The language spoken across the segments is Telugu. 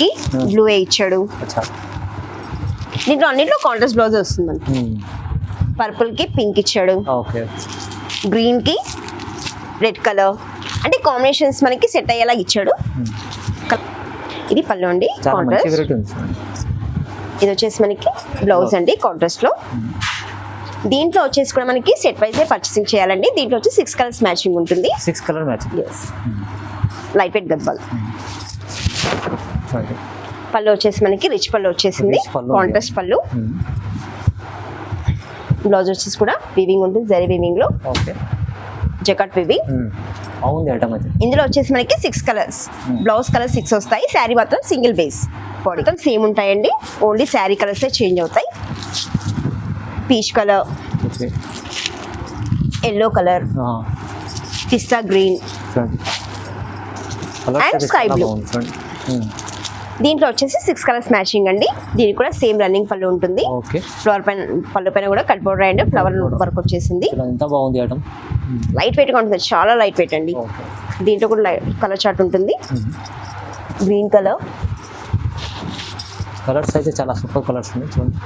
కి బ్లూ ఇచ్చాడు. దీంట్లో అన్నింటిలో కాంట్రాస్ట్ బ్లౌజ్ వస్తుంది మనకి Hmm. పర్పుల్కి పింక్ ఇచ్చాడు. గ్రీన్కి రెడ్ కలర్ అంటే కాంబినేషన్స్ మనకి సెట్ అయ్యేలా ఇచ్చాడు. కల- ఇది పళ్ళు అండి కాంట్రాస్ట్. ఇది వచ్చేసి మనకి బ్లౌజ్ అండి కాంట్రాస్ట్లో. దీంట్లో వచ్చేసి కూడా మనకి సెట్ వైజ్ పర్చేసింగ్ చేయాలండి. దీంట్లో వచ్చి సిక్స్ కలర్స్ మ్యాచింగ్ ఉంటుంది. Six colour match yes light weight Gadwal. చూడండి పళ్ళు వచ్చేసి మనకి రిచ్ పళ్ళు వచ్చేసింది. కాంట్రాస్ట్ పళ్ళు Hmm. బ్లౌజ్ వచ్చేసి కూడా వివింగ్ ఉంటుంది zari వివింగ్లో. Okay jacquard weaving Hmm. అయితే. ఇందులో వచ్చేసి మనకి six colours blouse colour six వస్తాయి శారీ మాత్రం సింగిల్ బేస్ బాడీ సేమ్ ఉంటాయండి ఓన్లీ శారీ కలర్స్ చేంజ్ అవుతాయి. Peach colour yellow colour pista green చూడండి కలర్ And దీంట్లో వచ్చేసి సిక్స్ కలర్స్ మ్యాచింగ్ అండి. దీనికి కూడా సేమ్ రన్నింగ్ పళ్ళు ఉంటుంది. ఫ్లవర్ పైన పళ్ళు పైన కూడా cut border and flower work వచ్చేసింది. బాగుంది లైట్ వెయిట్గా ఉంటుంది. చాలా లైట్ వెయిట్ అండి. దీంట్లో కూడా కలర్ చార్ట్ ఉంటుంది. గ్రీన్ కలర్ కలర్స్ అయితే చాలా సూపర్ కలర్స్ ఉన్నాయి. చూడండి.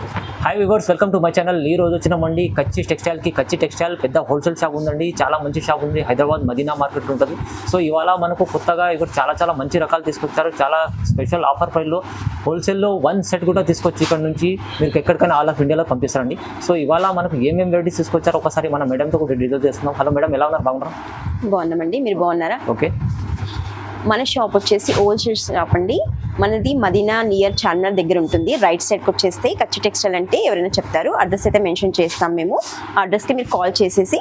Hi viewers welcome to my channel ఈ రోజు వచ్చినామండి కచ్చి టెక్స్టైల్కి కచ్చి టెక్స్టైల్ పెద్ద హోల్సేల్ షాప్ ఉందండి. చాలా మంచి షాప్ ఉంది. హైదరాబాద్ మదీనా మార్కెట్ ఉంటుంది. సో ఇవాళ మనకు కొత్తగా ఇక్కడ చాలా చాలా మంచి రకాలు తీసుకొచ్చారు. చాలా స్పెషల్ ఆఫర్ ప్రైస్లో హోల్సేల్లో వన్ సెట్ కూడా తీసుకొచ్చి ఇక్కడ నుంచి మీకు ఎక్కడికైనా ఆల్ ఆఫ్ ఇండియాలో పంపిస్తారండి. సో ఇవాళ మనకు ఏమేమి వెరైటీస్ తీసుకొచ్చారో ఒకసారి మన మేడంతో కూడా డీటెయిల్ చేస్తున్నాం. హలో మేడం ఎలా ఉన్నారు? బాగున్నారు? బాగున్నామండి. మీరు బాగున్నారా? ఓకే మన షాప్ వచ్చేసి హోల్సేల్ షాప్ అండి. మనది మదీనా నియర్ చార్మినార్ దగ్గర ఉంటుంది. రైట్ సైడ్కి వచ్చేస్తే కచ్చి టెక్స్టైల్ అంటే ఎవరైనా చెప్తారు. అడ్రస్ అయితే మెన్షన్ చేస్తాం మేము. ఆ అడ్రస్కి మీరు కాల్ చేసేసి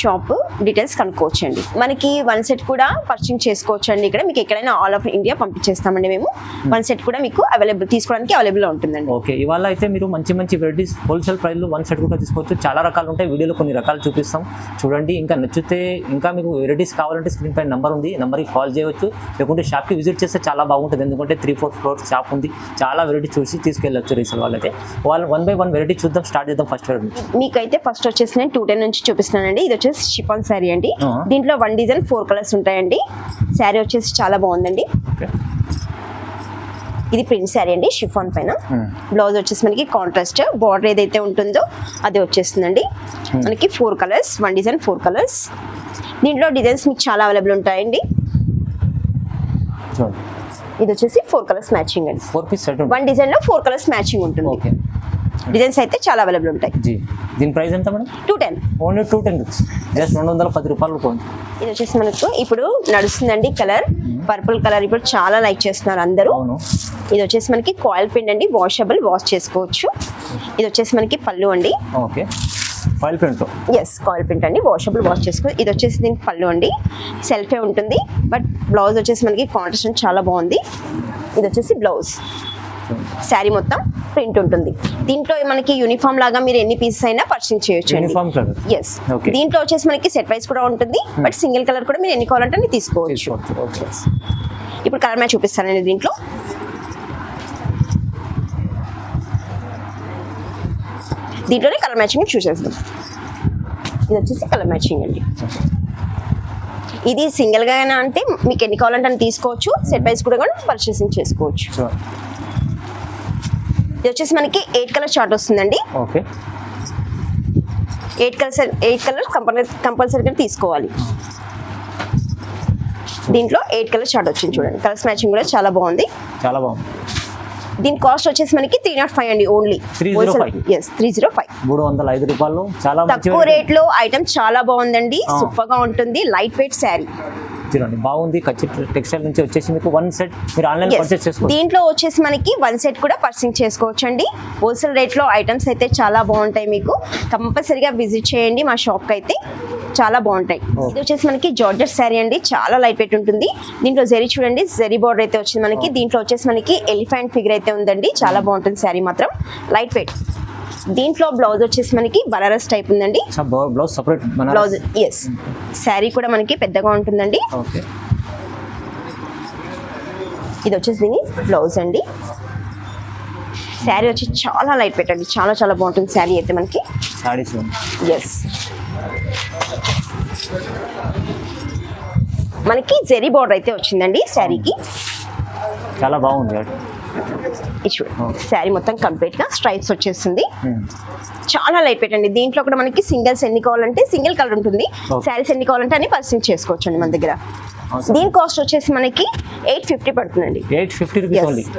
షాప్ డీటెయిల్స్ కనుక్కోవచ్చండి. మనకి వన్ సెట్ కూడా పర్చేసింగ్ చేసుకోవచ్చు అండి ఇక్కడ. మీకు ఎక్కడైనా ఆల్ ఆఫ్ ఇండియా పంపించేస్తామండి మేము. వన్ సెట్ కూడా మీకు అవైలబుల్ తీసుకోవడానికి అవైలబుల్ ఉంటుందండి. ఓకే ఇవాళ అయితే మీరు మంచి మంచి వెరైటీస్ హోల్సేల్ ప్రైస్లో వన్ సెట్ కూడా తీసుకోవచ్చు. చాలా రకాలు ఉంటాయి. వీడియోలో కొన్ని రకాలు చూపిస్తాం. చూడండి. ఇంకా నచ్చితే ఇంకా మీకు వెరైటీస్ కావాలంటే స్క్రీన్ పైన నెంబర్ ఉంది. నెంబర్కి కాల్ చేయవచ్చు. లేకుంటే షాప్కి విజిట్ చేస్తే చాలా బాగుంటుంది. ఎందుకంటే త్రీ ఫోర్ ఫ్లోర్ షాప్ ఉంది. చాలా వెరైటీ చూసి తీసుకెళ్ళచ్చు రీసెల్ వాళ్ళైతే. వాళ్ళు వన్ బై వన్ వెరైటీ చూద్దాం స్టార్ట్ చేద్దాం ఫస్ట్ వెరైటీ మీకైతే ఫస్ట్ వచ్చేసి నేను టూ టెన్ నుంచి చూపిస్తున్నానండి. ఇది వచ్చేసి షిఫాన్ శారీ అండి. దీంట్లో వన్ డిజైన్ ఫోర్ కలర్స్ ఉంటాయండి. శారీ వచ్చేసి చాలా బాగుందండి. ఇది ప్రింట్ శారీ అండి షిఫాన్ పైన. బ్లౌజ్ వచ్చేసి మనకి కాంట్రాస్ట్ బార్డర్ ఏదైతే ఉంటుందో అది వచ్చేస్తుందండి. మనకి four colours one design four colours దీంట్లో డిజైన్స్ మీకు చాలా అవైలబుల్ ఉంటాయండి. ఇది వచ్చేసి ఫోర్ కలర్స్ మ్యాచింగ్ అండి. ఫోర్ పీస్ సెట్ వన్ డిజైన్లో ఫోర్ కలర్స్ మ్యాచింగ్ ఉంటుంది. ఓకే డిజైన్స్ అయితే చాలా అవైలబుల్ ఉంటాయి. జీ దీని ప్రైస్ ఎంత madam? Two ten only two ten just రెండు వందల పది రూపాయలు ఇది వచ్చేసి మనకు ఇప్పుడు నడుస్తుందండి కలర్. పర్పుల్ కలర్ ఇప్పుడు చాలా లైక్ చేస్తున్నారు అందరూ. అవును. ఇది వచ్చేసి మనకి కాయిల్ పిండ్ అండి వాషబుల్ వాష్ చేసుకోవచ్చు. ఇది వచ్చేసి మనకి పళ్ళు అండి. Okay foil print yes coil print అండి. వాషబుల్ వాష్ చేసుకో. ఇది వచ్చేసి దీనికి పళ్ళు అండి. సెల్ఫే ఉంటుంది. బట్ బ్లౌజ్ వచ్చేసి మనకి కాంట్రాస్ట్ చాలా బాగుంది. ఇది వచ్చేసి బ్లౌజ్ శారీ మొత్తం ప్రింట్ ఉంటుంది. దీంట్లో మనకి యూనిఫామ్ లాగా మీరు ఎన్ని పీసెస్ అయినా పర్చేస్ చేయొచ్చు ఎస్. దీంట్లో వచ్చేసి మనకి సెట్ వైస్ కూడా ఉంటుంది. బట్ సింగిల్ కలర్ కూడా మీరు ఎన్ని కావాలంటే తీసుకోవచ్చు. ఇప్పుడు కలర్ మ్యాచ్ చూపిస్తానండి దీంట్లో. దీంట్లోనే కలర్ మ్యాచింగ్ చూసేస్తాం ఇది వచ్చేసి కలర్ మ్యాచింగ్ అండి. ఇది సింగిల్గా అయినా అంటే మీకు ఎన్ని కావాలంటే అని తీసుకోవచ్చు. సెట్ వైస్ కూడా కూడా పర్చేసింగ్ చేసుకోవచ్చు. ఇది వచ్చేసి మనకి ఎయిట్ కలర్ షార్ట్ వస్తుందండి. Okay eight colours eight colours compulsory కంపల్సరీగా తీసుకోవాలి. దీంట్లో ఎయిట్ కలర్ షార్ట్ వచ్చింది చూడండి. కలర్స్ మ్యాచింగ్ కూడా చాలా బాగుంది. చాలా బాగుంది. దీని కాస్ట్ వచ్చేసి మనకి త్రీ నాట్ ఫైవ్ అండి only 305. Yes three zero five మూడు వందల ఐదు రూపాయలు చాలా తక్కువ. రేట్లో ఐటమ్ చాలా బాగుందండి. సూపర్గా ఉంటుంది లైట్ వెయిట్ శారీ చూడండి బాగుంది. టెక్స్టైల్ నుంచి వచ్చేసి మీకు వన్ సెట్ మీరు ఆన్లైన్ పర్చేస్ చేసుకోవచ్చు. దీంట్లో వచ్చేసి మనకి వన్ సెట్ కూడా పర్చింగ్ చేసుకోవచ్చు అండి హోల్సేల్ రేట్లో ఐటమ్స్ అయితే చాలా బాగుంటాయి మీకు. కంపల్సరీగా విజిట్ చేయండి మా షాప్ అయితే. చాలా బాగుంటాయి. ఇది వచ్చేసి మనకి జార్జెట్ శారీ అండి. చాలా లైట్ వెయిట్ ఉంటుంది. దీంట్లో జెరీ చూడండి. జెరీ బార్డర్ అయితే వచ్చింది మనకి. దీంట్లో వచ్చేసి మనకి ఎలిఫెంట్ ఫిగర్ అయితే ఉందండి. చాలా బాగుంటుంది శారీ మాత్రం. లైట్ వెయిట్ దీంట్లో బ్లౌజ్ వచ్చేసి మనకి బనారస్ టైప్ ఉందండి. Blouse separate blouse yes sari కూడా మనకి పెద్దగా ఉంటుందండి. ఇది వచ్చేసి దీని బ్లౌజ్ అండి. శారీ వచ్చి చాలా లైట్ పెట్టండి చాలా చాలా బాగుంటుంది శారీ అయితే మనకి. ఎస్ మనకి జెరీ బార్డర్ అయితే వచ్చిందండి శారీకి. చాలా బాగుంది. శారీ మొత్తం కంప్లీట్గా స్ట్రైప్స్ వచ్చేస్తుంది. చాలా లైట్ వెయిట్ అండి. దీంట్లో కూడా మనకి సింగిల్స్ ఎన్ని కావాలంటే సింగిల్ కలర్ ఉంటుంది. శారీస్ ఎన్ని కావాలంటే అన్ని పర్చేస్ చేసుకోవచ్చు అండి మన దగ్గర. దీని కాస్ట్ వచ్చేసి మనకి ఎయిట్ ఫిఫ్టీ పడుతుందండి. Eight fifty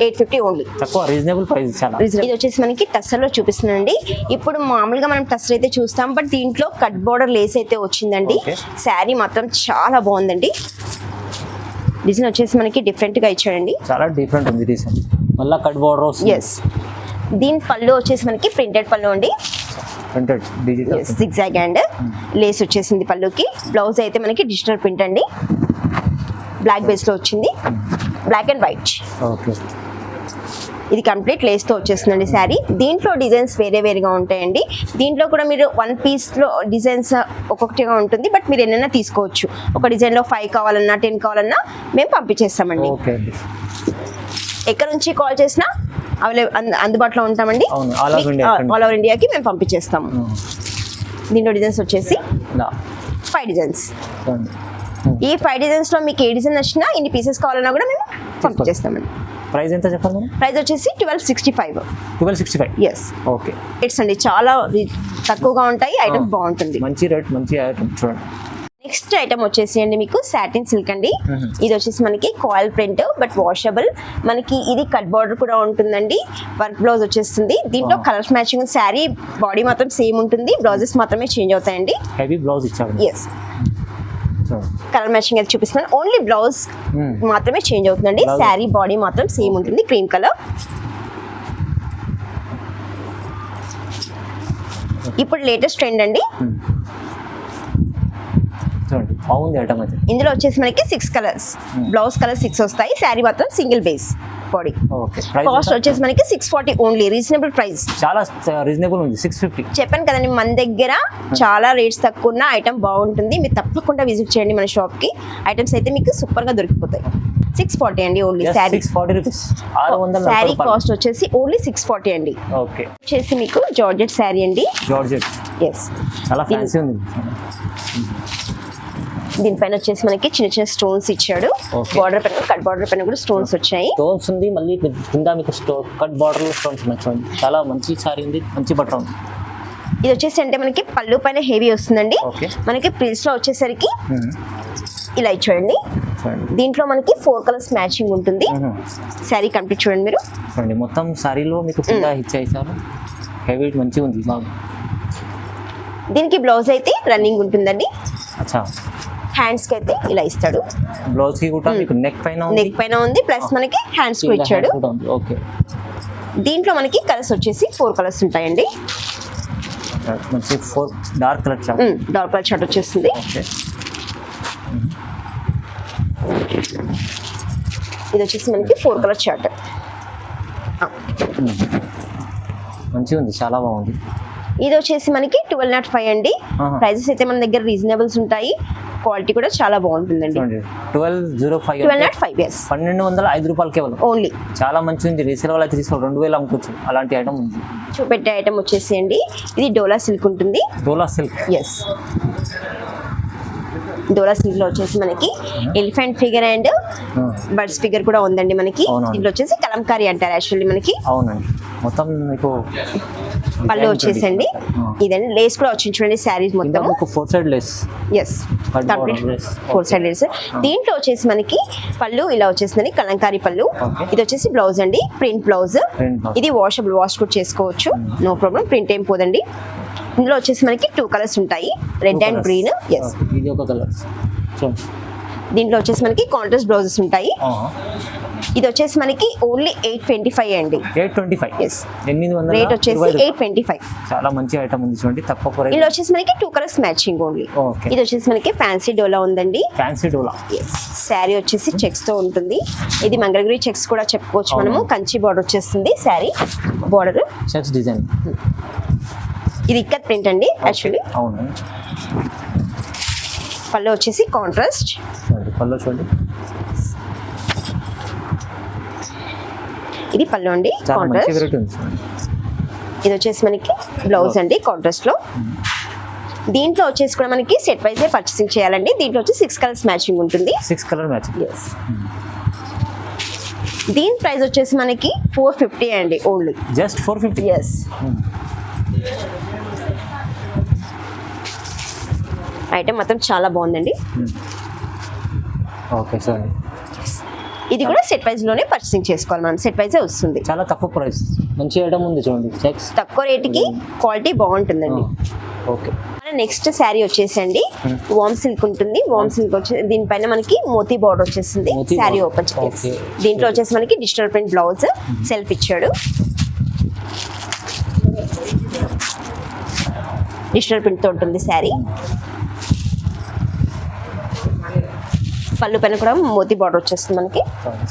eight fifty only తక్కువ రీజనబుల్ ప్రైస్ చాలా. ఇది వచ్చేసి మనకి టస్సర్లో చూపిస్తుందండి. ఇప్పుడు మామూలుగా మనం టస్సర్ అయితే చూస్తాం బట్ దీంట్లో కట్ బోర్డర్ లేస్ అయితే వచ్చిందండి. శారీ మాత్రం చాలా బాగుందండి. డిజైన్ వచ్చేసి మనకి డిఫరెంట్గా ఇచ్చాడండి. చాలా డిఫరెంట్ ఉంది రీసెంట్ మళ్ళీ కట్ బోర్డర్ వస్తుంది. ఎస్ దీని పళ్ళు వచ్చేసి మనకి ప్రింటెడ్ పళ్ళు అండి. Printed digital zigzag and lace వచ్చేసింది పళ్ళుకి. బ్లౌజ్ అయితే మనకి డిజిటల్ ప్రింట్ అండి. బ్లాక్ బేస్లో వచ్చింది. బ్లాక్ అండ్ వైట్ ఓకే ఇది కంప్లీట్ లేస్తో వచ్చేస్తుందండి శారీ. దీంట్లో డిజైన్స్ వేరే వేరేగా ఉంటాయండి. దీంట్లో కూడా మీరు వన్ పీస్లో డిజైన్స్ ఒక్కొక్కటిగా ఉంటుంది. బట్ మీరు ఎన్నైనా తీసుకోవచ్చు. ఒక డిజైన్లో ఫైవ్ కావాలన్నా టెన్ కావాలన్నా మేము పంపించేస్తామండి. ఎక్కడ నుంచి కాల్ చేసినా అవైలబుల్ అందుబాటులో ఉంటామండి. ఆల్ ఓవర్ ఇండియాకి మేము పంపించేస్తాము. దీంట్లో డిజైన్స్ వచ్చేసి ఫైవ్ డిజైన్స్. ఈ ఫైవ్ డిజైన్స్లో మీకు ఏ డిజైన్ నచ్చినా ఇన్ని పీసెస్ కావాలన్నా కూడా మేము పంపించేస్తామండి. ప్రైస్ ఎంత చెప్పండి మేడం? ప్రైస్ వచ్చేసి twelve sixty five. Twelve sixty five? Yes okay. Rates అండి చాలా తక్కువగా ఉంటాయి ఐటమ్ బాగుంటుంది. మంచి రేట్ మంచి ఐటమ్ చూడండి. నెక్స్ట్ ఐటమ్ వచ్చేసి అండి మీకు సాటిన్ సిల్క్ అండి. ఇది వచ్చేసి మనకి కాయిల్ ప్రింట్ బట్ వాషబుల్ మనకి ఇది కట్ బార్డర్ కూడా ఉంటుందండి. వర్క్ బ్లౌజ్ వచ్చేస్తుంది. దీంట్లో. కలర్స్ మ్యాచింగ్ శారీ బాడీ మాత్రం సేమ్ ఉంటుంది. బ్లౌజెస్ మాత్రమే చేంజ్ అవుతాయండి. హెవీ బ్లౌజ్ ఇచ్చాడు ఎస్ కలర్ మ్యాచింగ్ అయితే చూపిస్తున్నాను. Only blouse Hmm. మాత్రమే చేంజ్ అవుతుందండి. శారీ బాడీ మాత్రం సేమ్ ఉంటుంది. క్రీమ్ కలర్ ఇప్పుడు లేటెస్ట్ ట్రెండ్ అండి. Hmm. ఇందులో వచ్చేసి మనకి six colours Hmm. Blouse colour six వస్తాయి. శారీ మాత్రం సింగిల్ బేస్ ఓకే కాస్ట్ వచ్చేసి మనకి six forty only reasonable price చాలా రీజనబుల్ ఉంది సిక్స్ ఫిఫ్టీ చెప్పాను కదండి మన దగ్గర చాలా రేట్స్ తక్కువ ఉన్న ఐటమ్ బాగుంటుంది. మీరు తప్పకుండా విజిట్ చేయండి మన షాప్కి ఐటమ్స్ అయితే మీకు సూపర్గా దొరికిపోతాయి. సిక్స్ ఫార్టీ అండి only sari six forty rupees sari cost వచ్చేసి ఓన్లీ సిక్స్ ఫార్టీ అండి. ఓకే వచ్చేసి మీకు జార్జెట్ శారీ అండి. జార్జెట్ ఎస్ చాలా ఫ్యాన్సీ ఉంది. దీనిపైన వచ్చేసి మనకి చిన్న చిన్న స్టోన్స్ ఇచ్చాడు. బార్డర్ పైన కట్ బార్డర్ పైన కూడా స్టోన్స్ వచ్చాయి. స్టోన్స్ ఉంది మళ్ళీ కింద మీకు కట్ బార్డర్ స్టోన్స్ చూడండి చాలా మంచి సారీ ఉంది మంచి బట్ట ఉంది. ఇది వచ్చేసి అంటే మనకి పళ్ళు పైన హెవీ వస్తుందండి. మనకి ప్రిల్స్లో వచ్చేసరికి. ఇలా చూడండి దీంట్లో మనకి ఫోర్ కలర్స్ మ్యాచింగ్ ఉంటుంది. శారీ కంప్లీట్ చూడండి మీరు. చూడండి మొత్తం సారీలో మీకు ఇచ్చారు హెవీ మంచిగా ఉంది బాగా దీనికి బ్లౌజ్ అయితే రన్నింగ్ ఉంటుందండి. అచ్చా. హ్యాండ్స్కి అయితే ఇలా ఇస్తాడు. బ్లౌజ్కి కూడా మీకు నెక్ పైన ఉంది? నెక్ పైన ఉంది ప్లస్ మనకి హ్యాండ్స్ ఇచ్చాడు. ఓకే దీంట్లో మనకి కలర్స్ వచ్చేసి ఫోర్ కలర్స్ ఉంటాయండి. మంచి four dark colour chart dark colour shirt వచ్చేస్తుంది ఓకే ఇది వచ్చేసి మనకి ఫోర్ కలర్ షర్ట్ మంచిగా ఉంది చాలా బాగుంది. ఇది వచ్చేసి మనకి ట్వెల్వ్ నాట్ ఫైవ్ అండి. ప్రైజెస్ అయితే మన దగ్గర రీజనబుల్స్ ఉంటాయి. క్వాలిటీ కూడా చాలా బాగుంటుందండి. Twelve zero five twelve nought five yes పన్నెండు వందల ఐదు రూపాయలు కేవలం. ఓన్లీ చాలా మంచిగా ఉంది. రీసేల్ వాళ్ళు అయితే తీసుకో రెండు వేలు అమ్ముకోవచ్చు. అలాంటి ఐటమ్ ఉంది. చూపెట్టే ఐటమ్ వచ్చేసి అండి ఇది డోలా సిల్క్ ఉంటుంది. డోలా సిల్క్. ఎస్ డోలా సిల్క్లో వచ్చేసి మనకి elephant figure and birds figure కూడా ఉందండి మనకి. దీంట్లో వచ్చేసి కలంకారీ అంటారు యాక్చువల్లీ మనకి. అవునండి. మొత్తం మీకు పళ్ళు వచ్చేసండి. ఇదండి లేస్ కూడా వచ్చింది చూడండి శారీస్ మొత్తం. Four side lace yes complete. Four side lace దీంట్లో వచ్చేసి మనకి పళ్ళు ఇలా వచ్చేసిందని కలంకారీ పళ్ళు. ఇది వచ్చేసి బ్లౌజ్ అండి ప్రింట్ బ్లౌజ్. ఇది వాషబుల్ వాష్ కూడా చేసుకోవచ్చు. నో ప్రాబ్లం ప్రింట్ ఏం పోదండి. ఇందులో వచ్చేసి మనకి టూ కలర్స్ ఉంటాయి. రెడ్ అండ్ గ్రీన్ ఎస్ ఇది ఒక కలర్ చూడండి. దీంట్లో వచ్చేసి మనకి కాంట్రాస్ట్ బ్లౌజెస్ ఉంటాయి. ఇది వచ్చేసి మనకి ఓన్లీ ఎయిట్ ట్వంటీ ఫైవ్ అండి. Eight twenty five Yes. ఎనిమిది వందల రేట్ వచ్చేసి ఎయిట్ ట్వంటీ ఫైవ్ చాలా మంచి ఐటమ్ ఉంది చూడండి తక్కువ ఇందులో వచ్చేసి మనకి టూ కలర్స్ మ్యాచింగ్ ఓన్లీ ఇది వచ్చేసి మనకి ఫ్యాన్సీ డోలా ఉందండి. ఫ్యాన్సీ డోలా శారీ వచ్చేసి చెక్స్తో ఉంటుంది. ఇది మంగళగిరి చెక్స్ కూడా చెప్పుకోవచ్చు మనము. కంచి బార్డర్ వచ్చేస్తుంది శారీ బార్డర్ చెక్స్ డిజైన్ ఇది ఇక్కత్ ప్రింట్ అండి యాక్చువల్లీ అవును. పళ్ళు వచ్చేసి కాంట్రాస్ట్ పళ్ళు చూడండి. ఇది పళ్ళు అండి కాంట్రాస్ట్ ఇది వచ్చేసి మనకి బ్లౌజ్ అండి కాంట్రాస్ట్లో. దీంట్లో వచ్చేసి కూడా మనకి సెట్ వైజ్ పర్చేసింగ్ చేయాలండి. దీంట్లో వచ్చి సిక్స్ కలర్స్ మ్యాచింగ్ ఉంటుంది. సిక్స్ కలర్ మ్యాచింగ్ దీని ప్రైస్ వచ్చేసి మనకి ఫోర్ ఫిఫ్టీ అండి only just four fifty yes item మొత్తం చాలా బాగుందండి. ఓకే సార్ ఇది కూడా సెట్ వైజ్లోనే పర్చేసింగ్ చేసుకోవాలి మనం సెట్ వైజే వస్తుంది. చాలా తక్కువ ప్రైస్ మంచి ఐటమ్ ఉంది చూడండి. చెక్స్ తక్కువ రేటుకి క్వాలిటీ బాగుంటుందండి. ఓకే. నెక్స్ట్ శారీ వచ్చేసండి. వామ్ సిల్క్ ఉంటుంది. వామ్ సిల్క్ వచ్చే దీనిపైన మనకి మోతీ బార్డర్ వచ్చేసింది. శారీ. Open Okay. దీంట్లో వచ్చేసి మనకి డిజిటల్ ప్రింట్ బ్లౌజ్ సెల్ఫ్ ఇచ్చాడు. డిజిటల్ ప్రింట్తో ఉంటుంది శారీ పళ్ళు పైన కూడా మోతీ బార్డర్ వచ్చేస్తుంది మనకి.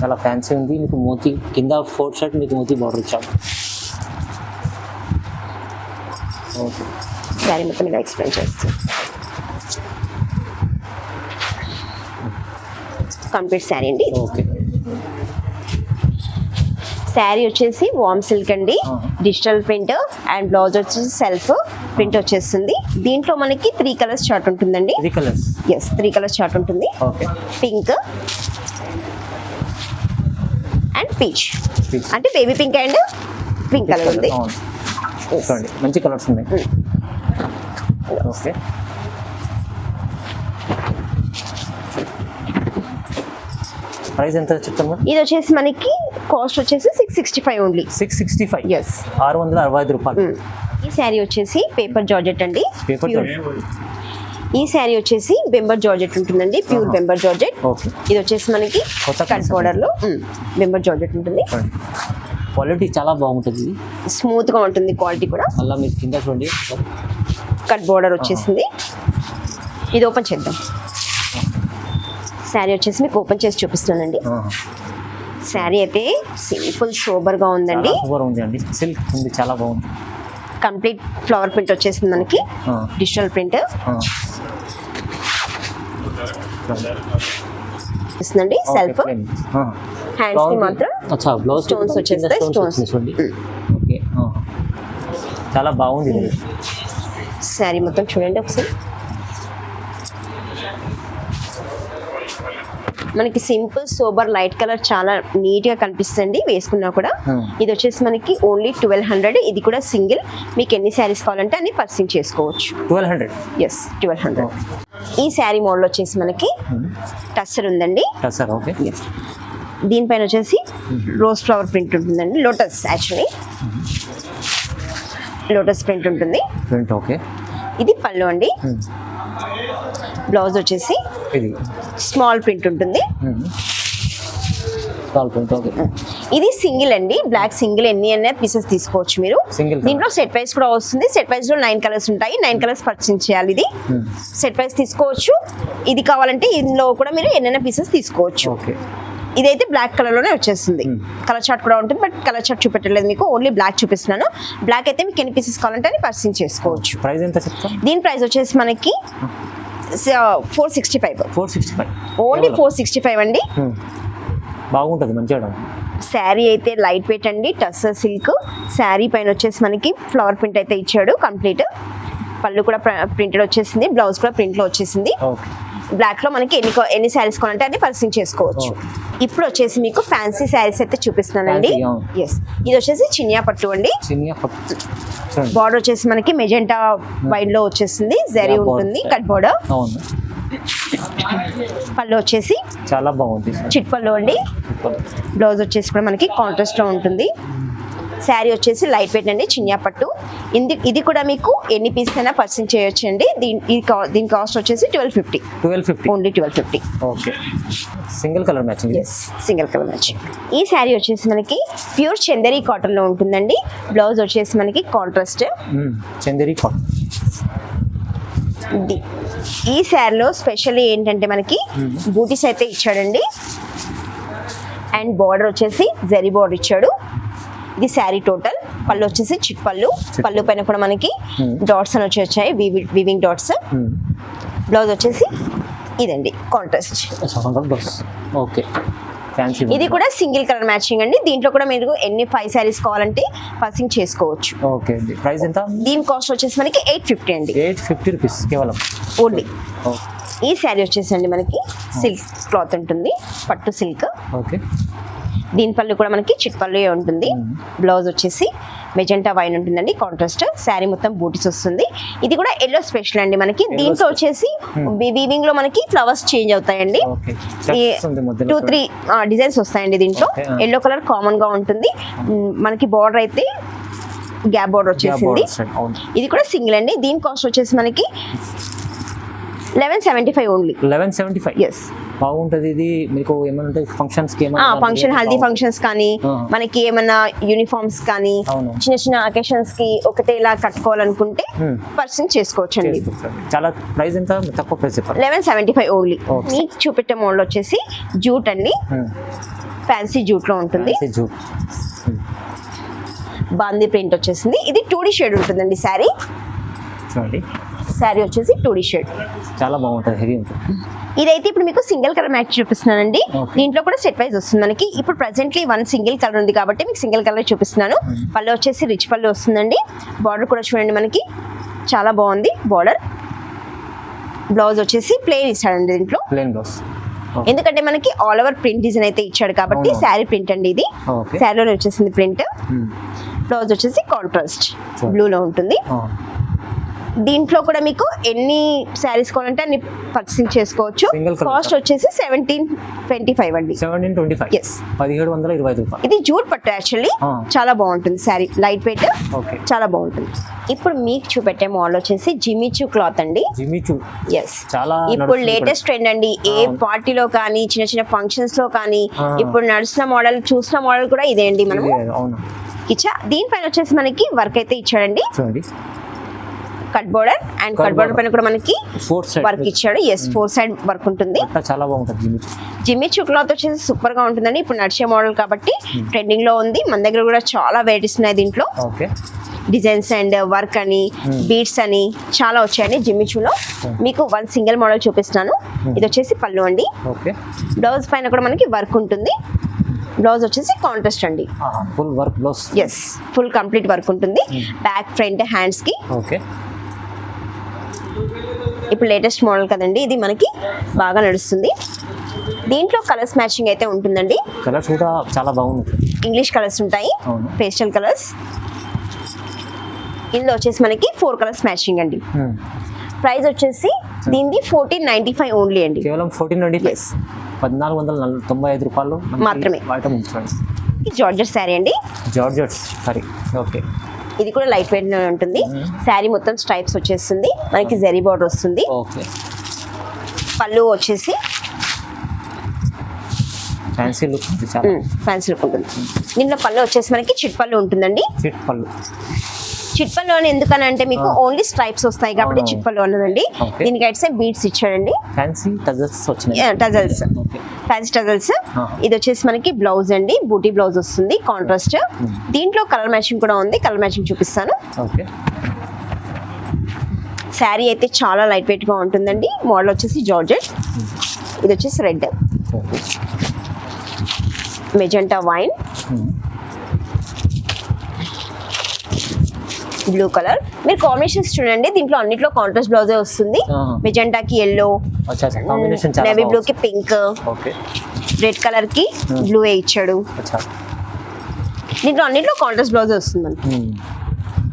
చాలా ఫ్యాన్సీ ఉంది. మీకు మోతీ కింద ఫోర్ షర్ట్ మీకు మోతీ బార్డర్ ఇచ్చాము. ఓకే. శారీ మొత్తం ఇలా ఎక్స్ప్లెయిన్ చేస్తుంది కంప్లీట్ శారీ అండి. ఓకే. శారీ వచ్చేసి వామ్ సిల్క్ అండి. డిజిటల్ ప్రింట్ అండ్ బ్లౌజ్ వచ్చేసి సెల్ఫ్ ప్రింట్ వచ్చేస్తుంది. దీంట్లో మనకి త్రీ కలర్స్ చార్ట్ ఉంటుందండి. ఇది colours yes three colours chart ఉంటుంది. Pink and peach. అంటే baby pink and pink colour ఉంది. మంచి కలర్స్ ఉన్నాయి. ఓకే ప్రైస్ ఎంత చెప్తాము ఇది వచ్చేసి మనకి కాస్ట్ వచ్చేసి six sixty five only six sixty five yes ఆరు వందల అరవై ఐదు రూపాయలు. ఈ శారీ వచ్చేసి పేపర్ జార్జెట్ అండి. పేపర్ ఈ శారీ వచ్చేసి బెంబర్ జార్జెట్ ఉంటుందండి ప్యూర్. బెంబర్ జార్జెట్. ఇది వచ్చేసి మనకి కట్. బోర్డర్లో బెంబర్ జార్జెట్ ఉంటుంది. క్వాలిటీ చాలా బాగుంటుంది. స్మూత్గా ఉంటుంది క్వాలిటీ కూడా. మీరు కింద చూడండి. కట్ బోర్డర్ వచ్చేసింది. ఇది ఓపెన్ చేద్దాం. శారీ వచ్చేసి మీకు ఓపెన్ చేసి చూపిస్తానండి శారీ అయితే సింపుల్ సోబర్గా ఉందండి. సూపర్ ఉంది అండి సిల్క్ ఉంది చాలా బాగుంది. కంప్లీట్ ఫ్లవర్ ప్రింట్ వచ్చేసింది మనకి. Digital print. ఇస్తుందండి సెల్ఫ్. హ్యాండ్స్కి మాత్రం అచ్చా బ్లౌజ్ stones వచ్చేస్తాయి. చూడండి ఓకే ఆ. చాలా బాగుంది. శారీ మొత్తం చూడండి ఒకసారి మనకి సింపుల్ సోబర్ లైట్ కలర్ చాలా నీట్గా కనిపిస్తుంది వేసుకున్నా కూడా. ఇది వచ్చేసి మనకి ఓన్లీ ట్వెల్వ్ హండ్రెడ్. ఇది కూడా సింగిల్. మీకు ఎన్ని శారీస్ కావాలంటే అన్ని పర్సింగ్ చేసుకోవచ్చు. Twelve hundred. Yes twelve hundred. ఈ శారీ మోడల్ వచ్చేసి మనకి టస్సర్ ఉందండి. ఓకే. దీనిపైన వచ్చేసి రోజ్ ఫ్లవర్ ప్రింట్ ఉంటుందండి. Lotus actually. లోటస్ ప్రింట్ ఉంటుంది. Print okay. ఇది పళ్ళు అండి. బ్లౌజ్ వచ్చేసి ఇది. స్మాల్ ప్రింట్ ఉంటుంది. Small print okay. ఇది సింగిల్ అండి. బ్లాక్ సింగిల్ ఎన్ని అనే పీసెస్ తీసుకోవచ్చు మీరు. దీంట్లో సెట్ వైస్ కూడా వస్తుంది. సెట్ వైస్లో నైన్ కలర్స్ ఉంటాయి. నైన్ కలర్స్ పర్చేస్ చేయాలి ఇది. సెట్ వైస్ తీసుకోవచ్చు. ఇది కావాలంటే ఇందులో కూడా మీరు ఎన్నైనా పీసెస్ తీసుకోవచ్చు. ఓకే. ఇదైతే బ్లాక్ కలర్లోనే వచ్చేస్తుంది. కలర్ చార్ట్ కూడా ఉంటుంది. బట్ కలర్ చార్ట్ చూపెట్టలేదు మీకు. ఓన్లీ బ్లాక్ చూపిస్తున్నాను. బ్లాక్ అయితే మీకు ఎన్ని పీసెస్ కావాలంటే అని పర్చేస్ చేసుకోవచ్చు. దీని ప్రైస్ వచ్చేసి మనకి four sixty five four sixty five only four sixty five అండి బాగుంటుంది మంచిగా శారీ అయితే లైట్ వెయిట్ అండి టస్సర్ సిల్క్ శారీ పైన వచ్చేసి మనకి ఫ్లవర్ ప్రింట్ అయితే ఇచ్చాడు కంప్లీట్ పళ్ళు కూడా ప్రింటెడ్ వచ్చేసింది బ్లౌజ్ కూడా ప్రింట్లో వచ్చేసింది. ఓకే. బ్లాక్లో మనకి ఎన్ని ఎన్ని శారీస్ కొనంటే అన్ని పర్సింగ్ చేసుకోవచ్చు. ఇప్పుడు వచ్చేసి మీకు ఫ్యాన్సీ శారీస్ అయితే చూపిస్తున్నానండి. ఎస్ ఇది వచ్చేసి చినియా పట్టు అండి. బార్డర్ వచ్చేసి మనకి మెజెంటా వైడ్లో వచ్చేసింది. జరీ. ఉంటుంది కట్ బార్డర్ పళ్ళు వచ్చేసి చాలా బాగుంది చిట్ పళ్ళు అండి. బ్లౌజ్ వచ్చేసి కూడా మనకి కాంట్రాస్ట్లో ఉంటుంది. శారీ వచ్చేసి లైట్ వెయిట్ అండి చిన్యా పట్టు. ఇది ఇది కూడా మీకు ఎన్ని పీసెస్ అయినా పర్సెంట్ చేయొచ్చు అండి దీని దీని కాస్ట్ వచ్చేసి twelve fifty. Twelve fifty? Only twelve fifty. Okay. Single colour matching yes single colour matching. ఈ శారీ వచ్చేసి మనకి ప్యూర్ చందరి కాటన్లో ఉంటుందండి. బ్లౌజ్ వచ్చేసి మనకి కాంట్రాస్ట్. చందేరి కాటన్. ఈ శారీలో స్పెషల్ ఏంటంటే మనకి బూటీస్ అయితే ఇచ్చాడండి. అండ్ బార్డర్ వచ్చేసి జరీ బార్డర్ ఇచ్చాడు. ఇది శారీ టోటల్. పళ్ళు వచ్చేసి చిట్ పళ్ళు. పళ్ళు పైన కూడా మనకి. డాట్స్ అని వచ్చి వచ్చాయి. Weaving dots. బ్లౌజ్ వచ్చేసి ఇదండి. కాంట్రాస్ట్. ఓకే. ఇది కూడా సింగిల్ కలర్ మ్యాచింగ్ అండి. దీంట్లో కూడా మీరు ఎన్ని ఫైవ్ శారీస్ కావాలంటే పర్సింగ్ చేసుకోవచ్చు. ఓకే అండి. ప్రైస్ ఎంత? దీని కాస్ట్ వచ్చేసి మనకి ఎయిట్ ఫిఫ్టీ అండి. ఎయిట్ ఫిఫ్టీ రూపీస్ కేవలం. ఓన్లీ. ఈ శారీ వచ్చేసి అండి మనకి సిల్క్ క్లాత్ ఉంటుంది. పట్టు సిల్క్. ఓకే. దీని పళ్ళు కూడా మనకి చిట్ పళ్ళు ఉంటుంది బ్లౌజ్ వచ్చేసి మెజెంటా వైన్ ఉంటుందండి కాంట్రాస్ట్ శారీ మొత్తం బూటీస్ వస్తుంది. ఇది కూడా ఎల్లో స్పెషల్ అండి మనకి. దీంట్లో వచ్చేసి వీవింగ్లో మనకి ఫ్లవర్స్ చేంజ్ అవుతాయండి. టూ త్రీ డిజైన్స్ వస్తాయండి దీంట్లో. ఎల్లో కలర్ కామన్గా ఉంటుంది. మనకి బార్డర్ అయితే గ్యాప్ బార్డర్ వచ్చేసింది. ఇది కూడా సింగిల్ అండి. దీని కాస్ట్ వచ్చేసి మనకి eleven seventy five only eleven seventy five? Yes బాగుంటది ఇది. మీకు ఏమైనా ఫంక్షన్స్కి ఏమైనా ఫంక్షన్ హల్దీ ఫంక్షన్స్ కానీ. మనకి ఏమన్నా యూనిఫామ్స్ కానీ. చిన్న చిన్న అకేషన్స్కి ఒకటే ఇలా కట్టుకోవాలనుకుంటే Hmm. పర్సన్ చేసుకోవచ్చు. అండి. చాలా ప్రైస్ ఎంత? తక్కువ price eleven seventy five only. మీకు చూపెట్టే మోడల్ వచ్చేసి జూట్ అండి. ఫ్యాన్సీ జూట్లో ఉంటుంది. బాందీ ప్రింట్ వచ్చేసింది. ఇది టూ డి షేడ్ ఉంటుందండి శారీ. చూడండి. శారీ వచ్చేసి టూ డి షేడ్ చాలా బాగుంటుంది హెవీ ఇదైతే ఇప్పుడు మీకు సింగిల్ కలర్ మ్యాచ్ చూపిస్తున్నానండి. దీంట్లో కూడా సెట్ వైజ్ వస్తుంది మనకి. ఇప్పుడు ప్రెసెంట్లీ వన్ సింగిల్ కలర్ ఉంది కాబట్టి మీకు సింగిల్ కలర్ చూపిస్తున్నాను. పళ్ళు వచ్చేసి రిచ్ పళ్ళు వస్తుందండి. బార్డర్ కూడా చూడండి మనకి. చాలా బాగుంది బార్డర్ బ్లౌజ్ వచ్చేసి ప్లేన్ ఇస్తాడండి దీంట్లో. ప్లేన్ బ్లౌజ్ ఎందుకంటే మనకి ఆల్ ఓవర్ ప్రింట్ డిజైన్ అయితే ఇచ్చాడు కాబట్టి. శారీ ప్రింట్ అండి ఇది. శారీలోనే వచ్చేసింది ప్రింట్ బ్లౌజ్ వచ్చేసి కాంట్రాస్ట్ బ్లూలో ఉంటుంది. దీంట్లో కూడా మీకు ఎన్ని శారీస్ కావాలంటే అన్ని పర్చేసింగ్ చేసుకోవచ్చు. కాస్ట్ వచ్చేసి సెవెంటీన్ ట్వంటీ ఫైవ్ అండి. Seventeen twenty five Yes. పదిహేడు వందల ఇరవై రూపాయలు. ఇది జూట్ పట్టు యాక్చువల్లీ. చాలా బాగుంటుంది శారీ. లైట్ వెయిట్ చాలా బాగుంటుంది. ఇప్పుడు మీకు చూపెట్టే మోడల్ వచ్చేసి జిమిచూ క్లాత్ అండి. జిమిచూ ఎస్ చాలా ఇప్పుడు లేటెస్ట్ ట్రెండ్ అండి. ఏ. పార్టీలో కానీ చిన్న చిన్న ఫంక్షన్స్లో కానీ. ఇప్పుడు నడుస్తున్న మోడల్ చూసిన మోడల్ కూడా ఇదే అండి అవును. ఇచ్చా. దీనిపైన వచ్చేసి మనకి వర్క్ అయితే ఇచ్చాడండి. చూడండి. Cut border and cut border. పైన కూడా మనకి ఫోర్త్ సైడ్ వర్క్ ఇచ్చాడు. ఎస్ ఫోర్ సైడ్ వర్క్ ఉంటుంది. చాలా బాగుంటుంది జిమిచూ జిమ్మి క్లాత్ వచ్చేసి సూపర్గా ఉంటుందండి. ఇప్పుడు నడిచే మోడల్ కాబట్టి Hmm. ట్రెండింగ్లో ఉంది. మన దగ్గర కూడా చాలా వెరైటీస్ ఉన్నాయి దీంట్లో. డిజైన్స్ అండ్ వర్క్ అని Hmm. బీడ్స్ అని చాలా వచ్చాయండి జిమ్మిచూలో Hmm. మీకు వన్ సింగిల్ మోడల్ చూపిస్తున్నాను. Hmm. ఇది వచ్చేసి పళ్ళు అండి. ఓకే బ్లౌజ్ పైన కూడా మనకి వర్క్ ఉంటుంది. బ్లౌజ్ వచ్చేసి కాంట్రాస్ట్ అండి. Full work blouse yes full complete work ఉంటుంది. Hmm. బ్యాక్ ఫ్రంట్ హ్యాండ్స్కి. ఓకే ఇప్పుడు లేటెస్ట్ మోడల్ కదండి. ఇది మనకి బాగా నడుస్తుంది. దీంట్లో కలర్స్ మ్యాచింగ్ అయితే ఉంటుందండి. కలర్స్ కూడా చాలా బాగుంది. ఇంగ్లీష్ కలర్స్ ఉంటాయి. పేస్టల్ కలర్స్ ఇందులో వచ్చేసి మనకి ఫోర్ కలర్స్ మ్యాచింగ్ అండి. Hmm. ప్రైస్ వచ్చేసి దీనిది ఫోర్టీన్ నైన్టీ ఫైవ్ ఓన్లీ అండి. కేవలం ఫోర్టీన్ ఫైవ్ Yes. పద్నాలుగు వందల నలభై తొంభై ఐదు రూపాయలు మాత్రమే. జార్జెట్ శారీ అండి. జార్జెట్స్ సరే ఓకే ఇది కూడా లైట్ వెయిట్ ఉంటుంది. శారీ మొత్తం స్ట్రైప్స్ వచ్చేస్తుంది. మనకి జెరీ బార్డర్ వస్తుంది. పళ్ళు వచ్చేసి ఫ్యాన్సీ లుక్ ఫ్యాన్సీ లుక్ ఉంటుంది. దీంట్లో పళ్ళు వచ్చేసి మనకి చిట్ పళ్ళు ఉంటుందండి. ఫిట్ పళ్ళు. చిట్ పళ్ళు అని ఎందుకనంటే మీకు. ఓన్లీ స్ట్రైప్స్ వస్తాయి కాబట్టి అవును. చిట్ పళ్ళు అన్నదండి Okay. దీనికి అయితే బీడ్స్ ఇచ్చాడండి. Fancy tassels fancy tassels. ఇది వచ్చేసి మనకి బ్లౌజ్ అండి. బూటీ బ్లౌజ్ వస్తుంది. Contrast Hmm. దీంట్లో కలర్ మ్యాచింగ్ కూడా ఉంది. కలర్ మ్యాచింగ్ చూపిస్తాను. శారీ అయితే చాలా లైట్ వెయిట్గా ఉంటుందండి. మోడల్ వచ్చేసి జార్జెట్ ఇది వచ్చేసి red magenta wine blue colour మీరు కాంబినేషన్స్ చూడండి దీంట్లో అన్నిట్లో కాంట్రాస్ట్ బ్లౌజే వస్తుంది. Ah. మెజెంటాకి ఎల్లో నేవీ బ్లూ కి. పింక్ రెడ్ కలర్కి. బ్లూ ఇచ్చాడు. దీంట్లో అన్నిట్లో కాంట్రాస్ట్ బ్లౌజ్ వస్తుంది.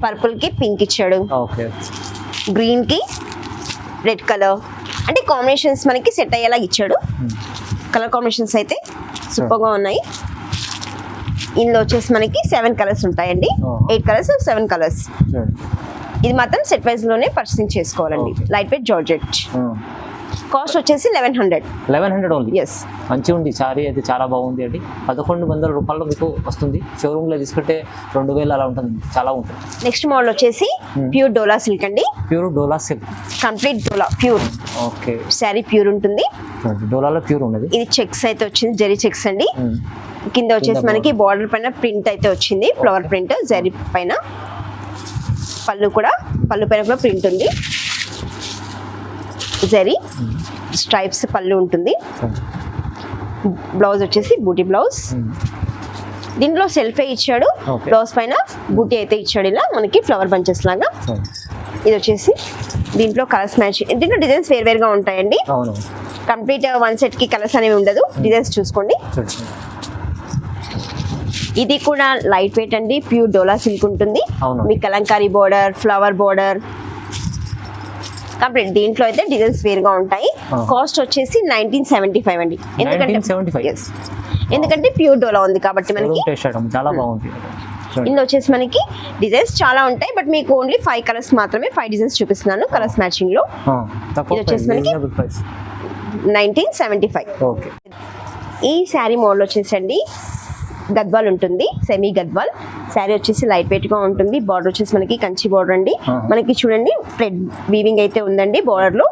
పర్పుల్కి పింక్ ఇచ్చాడు. గ్రీన్కి రెడ్ కలర్ అంటే కాంబినేషన్స్ మనకి సెట్ అయ్యేలా ఇచ్చాడు. కలర్ కాంబినేషన్స్ అయితే సూపర్గా ఉన్నాయి. ఇందులో వచ్చేసి మనకి సెవెన్ కలర్స్ ఉంటాయండి. Eight colours seven colours. ఇది మాత్రం సెట్ వైజ్లోనే పర్చేసింగ్ చేసుకోవాలండి. లైట్ వెయిట్ జార్జెట్ కాస్ట్ వచ్చేసి eleven hundred. Eleven hundred only? Yes మంచిగా ఉంది. సారీ అయితే చాలా బాగుంది అండి. పదకొండు వందల రూపాయలు మీకు వస్తుంది. షోరూమ్లో తీసుకుంటే రెండు వేలు అలా ఉంటుంది. చాలా ఉంటుంది. నెక్స్ట్ మోడల్ వచ్చేసి. ప్యూర్ డోలా సిల్క్ అండి. Pure dola silk complete dola pure okay sari pure ఉంటుంది. డోలాలో ప్యూర్ ఉన్నది. ఇది చెక్స్ అయితే వచ్చింది. జరీ చెక్స్ అండి. Hmm. కింద వచ్చేసి మనకి బార్డర్ పైన ప్రింట్ అయితే వచ్చింది. ఫ్లవర్ ప్రింట్ జరీ పైన. పళ్ళు కూడా పళ్ళు పైన కూడా ప్రింట్ ఉంది. జరీ స్ట్రైప్స్ పళ్ళు ఉంటుంది. బ్లౌజ్ వచ్చేసి బూటీ బ్లౌజ్ Hmm. దీంట్లో సెల్ఫే ఇచ్చాడు. బ్లౌజ్ పైన బూటీ అయితే ఇచ్చాడు. ఇలా మనకి ఫ్లవర్ బంచెస్ లాగా. So, ఇది వచ్చేసి దీంట్లో కలర్స్ మ్యాచ్ దీంట్లో డిజైన్స్ వేరు వేరుగా ఉంటాయండి కంప్లీట్ వన్ సెట్కి కలర్స్ అనేవి ఉండదు. డిజైన్స్ చూసుకోండి. ఇది కూడా లైట్ వెయిట్ అండి ప్యూర్ డోలా సిల్క్ ఉంటుంది. అవును. మీ kalamkari border flower border complete దీంట్లో అయితే డిజైన్స్ వేరుగా ఉంటాయి. కాస్ట్ వచ్చేసి నైన్టీన్ సెవెంటీ ఫైవ్ అండి 1975? Yes. ఎందుకంటే ప్యూర్ డోలా ఉంది కాబట్టి మనకి చాలా బాగుంది. చూడండి ఇందులో వచ్చేసి మనకి డిజైన్స్ చాలా ఉంటాయి బట్ మీకు ఓన్లీ ఫైవ్ కలర్స్ మాత్రమే ఫైవ్ డిజైన్స్ చూపిస్తున్నాను కలర్స్ మ్యాచింగ్లో. ఇది వచ్చేసి మనకి- నైన్టీన్ సెవెంటీ ఫైవ్ ఓకే ఈ శారీ మోడల్ వచ్చేసండి గద్వాల్ ఉంటుంది సెమీ గద్వాల్. శారీ వచ్చేసి లైట్ వెయిట్గా ఉంటుంది బార్డర్ వచ్చేసి మనకి కంచి బార్డర్ అండి. మనకి చూడండి థ్రెడ్ వీవింగ్ అయితే ఉందండి బార్డర్లో.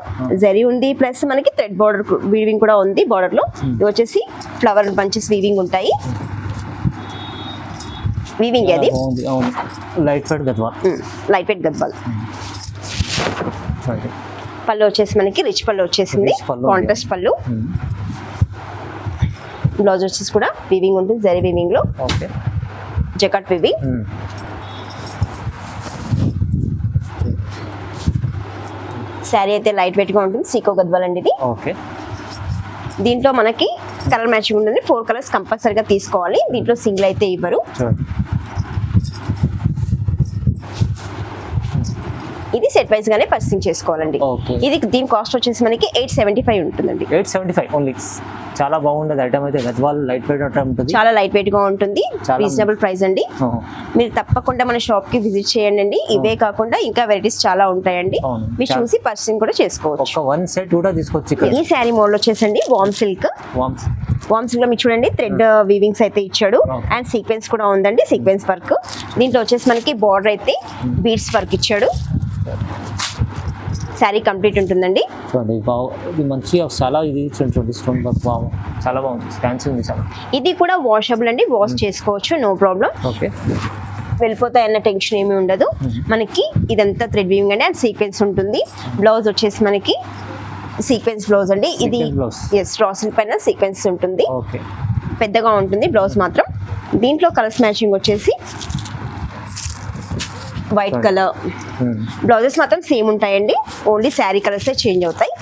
జరీ ఉంది ప్లస్ మనకి థ్రెడ్ బార్డర్ వీవింగ్ కూడా ఉంది బార్డర్లో. ఇది వచ్చేసి ఫ్లవర్ బంచెస్ వీవింగ్ ఉంటాయి. వీవింగ్ అది. లైట్ ఫెడ్ గద్వా లైట్ వెయిట్ గద్వాల్. చూడండి పళ్ళు వచ్చేసి మనకి రిచ్ పళ్ళు వచ్చేసింది. కాంట్రాస్ట్ పళ్ళు బ్లౌజ్ వచ్చేసి కూడా వీవింగ్ ఉంటుంది జరీ వీవింగ్లో. ఓకే. జకాట్ వీవింగ్ శారీ అయితే లైట్ వెయిట్గా ఉంటుంది సీకో గద్వాల్ అండి ఇది. ఓకే. దీంట్లో మనకి కలర్ మ్యాచింగ్ ఉంటుంది ఫోర్ కలర్స్ కంపల్సరీగా తీసుకోవాలి. దీంట్లో సింగిల్ అయితే ఇవ్వరు. ఇది సెట్ వైజ్ గానే పర్చేసింగ్ చేసుకోవాలండి. ఇది దీని కాస్ట్ వచ్చేసి మనకి ఎయిట్ సెవెంటీ ఫైవ్ ఉంటుందండి. ఎయిట్ సెవెంటీ ఫైవ్ ఓన్లీ చాలా బాగుండదు. ఐటమ్ అయితే గద్వాల్ లైట్ ఐటమ్ ఉంటుంది. చాలా లైట్ వెయిట్గా ఉంటుంది. రీజనబుల్ ప్రైస్ అండి. మీరు తప్పకుండా మన షాప్కి విజిట్ చేయండి అండి ఇవే కాకుండా ఇంకా వెరైటీస్ చాలా ఉంటాయండి. మీరు చూసి పర్చేసింగ్ కూడా చేసుకోవచ్చు. ఒక్క వన్ సెట్ కూడా తీసుకోవచ్చు ఈ శారీ మోడల్ వచ్చేసండి వామ్ సిల్క్ వామ్స్ వామ్స్లో మీరు చూడండి థ్రెడ్ వీవింగ్స్ అయితే ఇచ్చాడు. అండ్ సీక్వెన్స్ కూడా ఉందండి సీక్వెన్స్ వర్క్ దీంట్లో వచ్చేసి మనకి బార్డర్ అయితే బీడ్స్ వర్క్ ఇచ్చాడు. శారీ కంప్లీట్ ఉంటుందండి. చూడండి ఇది మంచిగా చాలా ఇది చూడండి చూడండి స్టోన్ వర్క్ బాగు చాలా బాగుంది ఫ్యాన్సీ ఉంది చాలా. ఇది కూడా వాషబుల్ అండి వాష్ చేసుకోవచ్చు నో ప్రాబ్లం ఓకే వెళ్ళిపోతాయి అన్న టెన్షన్ ఏమీ ఉండదు. మనకి ఇదంతా థ్రెడ్ వీవింగ్ అండి అండ్ సీక్వెన్స్ ఉంటుంది. బ్లౌజ్ వచ్చేసి మనకి సీక్వెన్స్ బ్లౌజ్ అండి. ఇది. ఎస్ డ్రాసిల్ పైన సీక్వెన్స్ ఉంటుంది. ఓకే పెద్దగా ఉంటుంది బ్లౌజ్ మాత్రం. దీంట్లో కలర్స్ మ్యాచింగ్ వచ్చేసి వైట్. కలర్ బ్లౌజెస్ మాత్రం సేమ్ ఉంటాయండి. ఓన్లీ శారీ కలర్సే చేంజ్ అవుతాయి.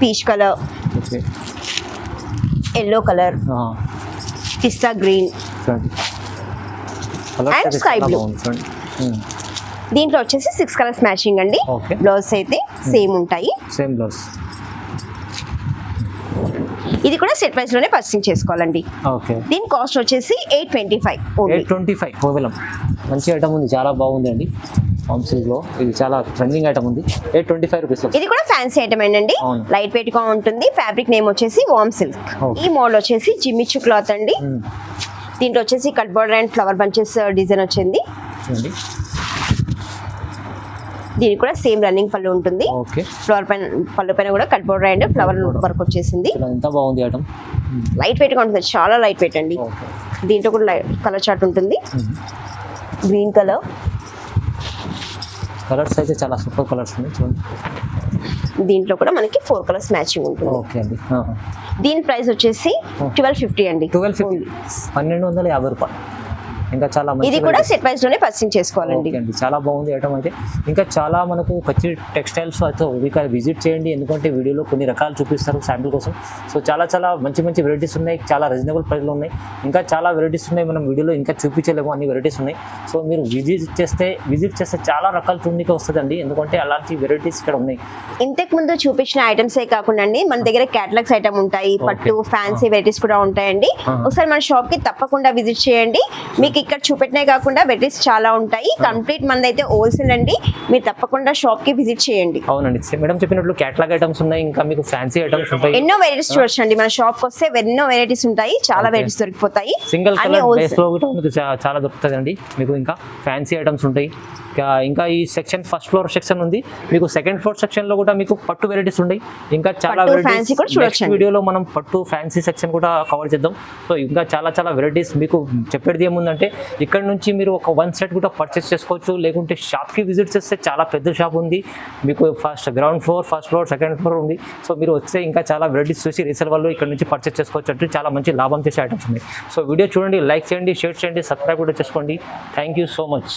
Peach colour yellow colour. పిస్తా గ్రీన్. బాగుంది. చూడండి ఉమ్, దీంట్లో వచ్చేసి సిక్స్ కలర్స్ మ్యాచింగ్ అండి. బ్లౌజ్ అయితే సేమ్ ఉంటాయి. సేమ్ బ్లౌజ్ ఇది కూడా సెట్ వైజ్లోనే పర్చేసింగ్ చేసుకోవాలండి. ఓకే. దీని కాస్ట్ వచ్చేసి eight twenty five eight twenty five కేవలం. మంచి ఐటమ్ ఉంది చాలా బాగుంది అండి. లో. ఇది చాలా ట్రెండింగ్ ఐటమ్ ఉంది. ఎయిట్ ట్వంటీ ఫైవ్ రూపీస్ ఇది కూడా ఫ్యాన్సీ ఐటమ్ అండి. అవును. లైట్ వెయిట్గా ఉంటుంది. ఫ్యాబ్రిక్ నేమ్ వచ్చేసి వామ్ సిల్క్. ఈ మోడల్ వచ్చేసి జిమ్మిచ్చు క్లాత్ అండి. దీంట్లో వచ్చేసి cut border and flower bunches design వచ్చింది. దీనికి కూడా సేమ్ రన్నింగ్ పళ్ళు ఉంటుంది. ఓకే. ఫ్లవర్ పైన పళ్ళు పైన కూడా cut border and flower work వచ్చేసింది బాగుంది లైట్ వెయిట్గా ఉంటుంది. చాలా లైట్ వెయిట్ అండి. దీంట్లో కూడా కలర్ చార్ట్ ఉంటుంది. గ్రీన్ కలర్ కలర్స్ అయితే చాలా సూపర్ కలర్స్ ఉన్నాయి చూడండి. దీంట్లో కూడా మనకి ఫోర్ కలర్స్ మ్యాచింగ్ ఉంటుంది. ఓకే అండి. దీని ప్రైస్ వచ్చేసి ట్వెల్వ్ ఫిఫ్టీ అండి. ట్వెల్వ్ ఫిఫ్టీ పన్నెండు వందల యాభై రూపాయలు. ఇంకా చాలా ఇది కూడా. సెట్ వైజ్లోనే పర్చేసింగ్ చేసుకోవాలండి. చాలా బాగుంది ఐటమ్ అయితే. ఇంకా చాలా మనకు కచ్చి టెక్స్టైల్స్ అయితే ఇక విజిట్ చేయండి. ఎందుకంటే వీడియోలో కొన్ని రకాలు చూపిస్తారు శాంపిల్ కోసం. సో చాలా చాలా మంచి మంచి వెరైటీస్ ఉన్నాయి. చాలా రీజనబుల్ ప్రైస్లో ఉన్నాయి. ఇంకా చాలా వెరైటీస్ ఉన్నాయి. మనం వీడియోలో ఇంకా చూపించలేము. అన్ని వెరైటీస్ ఉన్నాయి. సో మీరు విజిట్ చేస్తే విజిట్ చేస్తే చాలా రకాల చూడడానికి వస్తుందండి. ఎందుకంటే అలాంటి వెరైటీస్ ఇక్కడ ఉన్నాయి. ఇంతకు ముందు చూపించిన ఐటమ్స్ ఏ కాకుండా అండి మన దగ్గర క్యాటలాగ్స్ ఐటమ్ ఉంటాయి. పట్టు ఫ్యాన్సీ వెరైటీస్ కూడా ఉంటాయండి. ఒకసారి మన షాప్కి తప్పకుండా విజిట్ చేయండి. మీకు ఇక్కడ చూపెట్టినే కాకుండా వెరైటీస్ చాలా ఉంటాయి. కంప్లీట్ మనదైతే హోల్సేల్ అండి. మీరు తప్పకుండా షాప్కి విజిట్ చేయండి. అవునండి. మేడం చెప్పినట్లు క్యాటలాగ్ ఐటమ్స్ ఉన్నాయి ఇంకా మీకు ఫ్యాన్సీ ఐటమ్స్ ఉంటాయి. ఎన్నో వెరైటీస్ చూడొచ్చు అండి. మన షాప్కి వస్తే ఎన్నో వెరైటీస్ ఉంటాయి. చాలా. వెరైటీస్ దొరికిపోతాయి. Single colour. బేస్లో కూడా మీకు చాలా దొరుకుతుంది అండి మీకు ఇంకా ఫ్యాన్సీ ఐటమ్స్ ఉంటాయి. ఇంకా ఇంకా ఈ సెక్షన్ ఫస్ట్ ఫ్లోర్ సెక్షన్ ఉంది. మీకు సెకండ్ ఫ్లోర్ సెక్షన్లో కూడా మీకు పట్టు వెరైటీస్ ఉన్నాయి. ఇంకా చాలా వెరైటీస్. వీడియోలో మనం పట్టు ఫ్యాన్సీ సెక్షన్ కూడా కవర్ చేద్దాం. సో ఇంకా చాలా చాలా వెరైటీస్ మీకు చెప్పేది ఏముందంటే ఇక్కడ నుంచి మీరు ఒక వన్ సెట్ కూడా పర్చేస్ చేసుకోవచ్చు. లేకుంటే షాప్కి విజిట్ చేస్తే చాలా పెద్ద షాప్ ఉంది. మీకు first ground floor first floor second floor ఉంది. సో మీరు వస్తే ఇంకా చాలా వెరైటీస్ చూసి రీసేల్ వాళ్ళు ఇక్కడ నుంచి పర్చేస్ చేసుకోవచ్చు అంటే చాలా మంచి లాభం చేసే ఐటమ్స్ ఉన్నాయి. సో వీడియో చూడండి లైక్ చేయండి షేర్ చేయండి సబ్స్క్రైబ్ కూడా చేసుకోండి. Thank you so much